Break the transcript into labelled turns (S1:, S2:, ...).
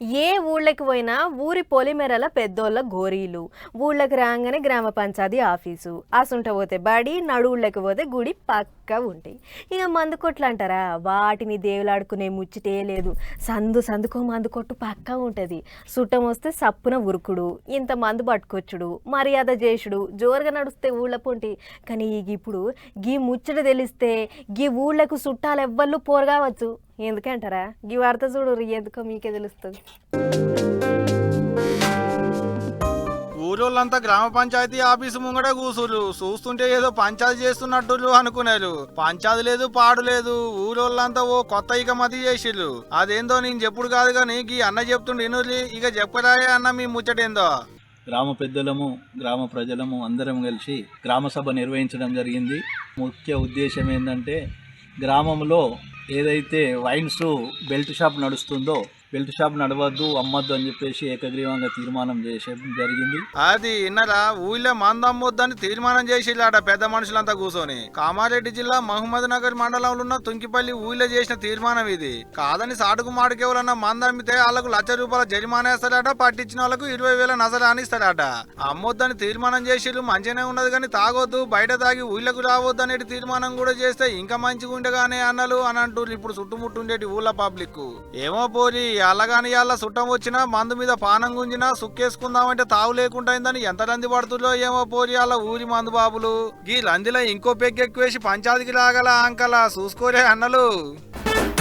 S1: ఏ ఊళ్ళకి పోయినా ఊరి పొలిమేరల పెద్దోళ్ళ గోరీలు. ఊళ్ళకి రాగానే గ్రామ పంచాయతీ ఆఫీసు. అసుంట పోతే బడి నడువుళ్ళకి పోతే గుడి పక్క ఉంటాయి ఇక మందు కొట్లు అంటారా వాటిని దేవులాడుకునే ముచ్చటే లేదు. సందు సందుకో మందు కొట్టు పక్క ఉంటుంది. సుట్టం వస్తే సప్పున ఉరుకుడు. ఇంత మందు పట్టుకొచ్చుడు. మర్యాద చేసుడు జోరుగా నడుస్తే ఊళ్ళ పొంటి. కానీ ఇప్పుడు గీ ముచ్చట తెలిస్తే గీ ఊళ్ళకు చుట్టాలు ఎవ్వళ్ళు పోరగావచ్చు. ఎందుకంటారా? గీ వార్త చూడు ఎందుకో మీకే తెలుస్తుంది.
S2: ఊరోళ్ళంతా గ్రామ పంచాయతీ ఆఫీసు ముంగట కూసురు చూస్తుంటే ఏదో పంచాయతీ చేస్తున్నట్టు అనుకున్నారు పంచాయతీ లేదు పాడు లేదు. ఊరోళ్ళంతా ఓ కొత్త ఇక మతి చేసిర్రు. అదేందో నేను చెప్పుడు కాదు కానీ ఈ అన్న చెప్తుండే ఇనుర్రి. ఇక చెప్పరాయే అన్న మీ ముచ్చటేందో?
S3: గ్రామ పెద్దలము గ్రామ ప్రజలము అందరం కలిసి గ్రామ సభ నిర్వహించడం జరిగింది. ముఖ్య ఉద్దేశం ఏంటంటే గ్రామంలో ఏదైతే వైన్స్ బెల్ట్ షాప్ నడుస్తుందో బెల్ట్ షాప్ నడవద్దు అమ్మద్దు అని చెప్పేసి ఏకగ్రీవంగా తీర్మానం చేసేయడం జరిగింది.
S2: అది ఇన్నరా ఊళ్ళో మందమ్మొద్దని తీర్మానం చేసిల్లాట పెద్ద మనుషులంతా కూర్చొని కామారెడ్డి జిల్లా మహమ్మద్ నగర్ మండలంలో ఉన్న తుంకిపల్లి ఊళ్ళో చేసిన తీర్మానం ఇది. కాదని సాటుకు మాటుకు మంద అమ్మితే వాళ్ళకు లక్ష రూపాయల జరిమానా వేస్తాడట పట్టించిన వాళ్ళకు ఇరవై వేల నజరాని ఇస్తాడట అమ్మొద్దని తీర్మానం చేసిర్రు మంచిగానే ఉన్నది కానీ తాగొద్దు బయట తాగి ఊళ్ళకు రావద్దు అనేది తీర్మానం కూడా చేస్తే ఇంకా మంచిగా ఉండగానే అన్నలు అని అంటూ ఇప్పుడు చుట్టుముట్టు ఉండేటి ఊళ్ళ పబ్లిక్ ఏమో పోరి అల్లగాని అల్ల చుట్టం వచ్చినా మందు మీద పానం గుంజినా సుక్కేసుకుందామంటే తావు లేకుండా అయిందని ఎంత లంది పడుతుందో ఏమో పోరి అల్ల ఊరి మందు బాబులు. ఈ లందిలో ఇంకో పెగ్గెక్కువేసి పంచాయతీకి లాగల అంకల చూసుకోరే అన్నలు.